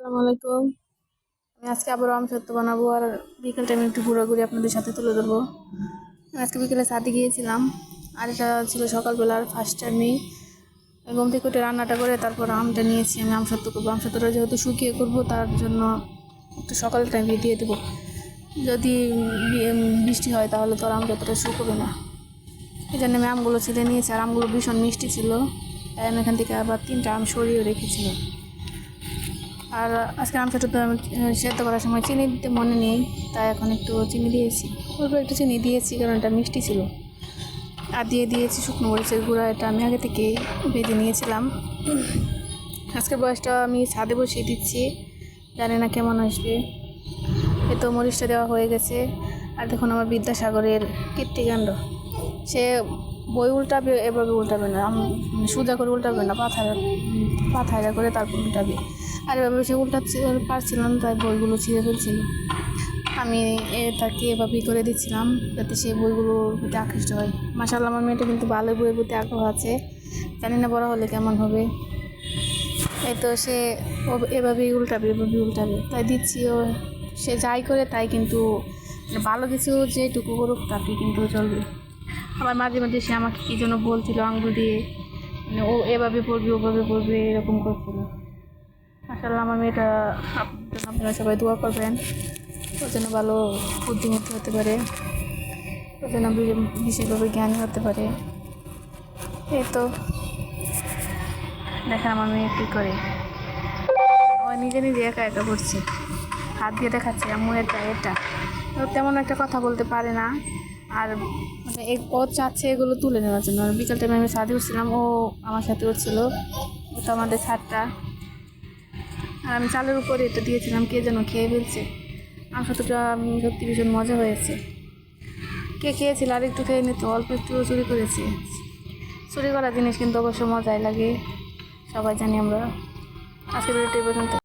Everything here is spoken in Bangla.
আসসালামু আলাইকুম। আমি আজকে আবারও আম সত্য বানাবো আর বিকেল টাইমে একটু ঘোরাঘুরি আপনাদের সাথে তুলে ধরবো। আমি আজকে বিকেলে সাথে গিয়েছিলাম। আর এটা ছিল সকালবেলার ফার্স্ট টাইমেই ঘুম থেকে উঠে রান্নাটা করে তারপর আমটা নিয়েছি। আমি আম সত্য করব। আম সত্যটা যেহেতু শুকিয়ে করব, তার জন্য একটু সকাল টাইমে দিয়ে দেবো। যদি বৃষ্টি হয় তাহলে তো আর আম যতটা শুকোবে না। এই জন্য আমি আমগুলো ছিলে নিয়েছি। আর আমগুলো ভীষণ মিষ্টি ছিল। তাই আমি এখান থেকে আবার তিনটা আম সরিয়ে রেখেছিলাম। আর আজকে আম আহ, সেদ্ধ করার সময় চিনি দিতে মনে নেই তাই এখন একটু চিনি দিয়েছি। অল্প একটু চিনি দিয়েছি কারণ এটা মিষ্টি ছিল। আর দিয়ে দিয়েছি শুকনো মরিচের গুঁড়া এটা আমি আগে থেকেই বেঁধে নিয়েছিলাম। আজকের বয়সটা আমি ছাদে বসিয়ে দিচ্ছি জানি না কেমন আসবে। এ তো মরিচটা দেওয়া হয়ে গেছে। আর দেখুন আমার বিদ্যাসাগরের কীর্তিকাণ্ড। সে বই উল্টাবে এভাবে উল্টাবে না। সোজা করে উল্টাবে না পাথা পাথায়রা করে তারপর উল্টাবে। আর এভাবে সে উল্টাচ্ছে পারছিল না তাই বইগুলো ছিঁড়ে ফেলছিল। আমি এ তাকে এভাবেই করে দিচ্ছিলাম, যাতে সে বইগুলোর প্রতি আকৃষ্ট হয়। মাসাল্লাহ আমার মেয়েটা কিন্তু ভালো বইয়ের প্রতি আগ্রহ আছে। জানি না বড় হলে কেমন হবে। এই তো সে এভাবেই উল্টাবে এভাবেই উল্টাবে। তাই দিচ্ছি ও, সে যাই করে তাই কিন্তু ভালো কিছু যেটুকু করুক তাকে কিন্তু চলবে। আবার মাঝে মাঝে সে আমাকে কী যেন বলছিল আঙ্গুল দিয়ে মানে ও এভাবে পড়বে, ওভাবে পড়বে, এরকম করছিল। আসলে আমার মেয়েটা আপনারা সবাই দোয়া করবেন। ওর জন্য ভালো বুদ্ধিমতী হতে পারে। ওর জন্য বিশেষভাবে জ্ঞানী হতে পারে। এই তো। দেখেন আমার মেয়ে কী করে। নিজে নিজে একা একা করছে হাত দিয়ে দেখাচ্ছে এমন এটা এটা। তেমন একটা কথা বলতে পারে না। আর মানে ও চাচ্ছে এগুলো তুলে নেওয়ার জন্য। আর বিকাল টাইমে আমি ছাদে উঠছিলাম, ও আমার সাথে উঠছিল। ও তো আমাদের ছাদটা। আর আমি চালের উপরে এটা দিয়েছিলাম, কে যেন খেয়ে ফেলছে। আমার সতটা আমি সত্যি ভীষণ মজা হয়েছে। কে খেয়েছিল? আর একটু খেয়ে নিত অল্প একটু চুরি করেছি। চুরি করা জিনিস কিন্তু অবশ্য মজাই লাগে। সবাই জানি আমরা আজকে ভিডিওটি পর্যন্ত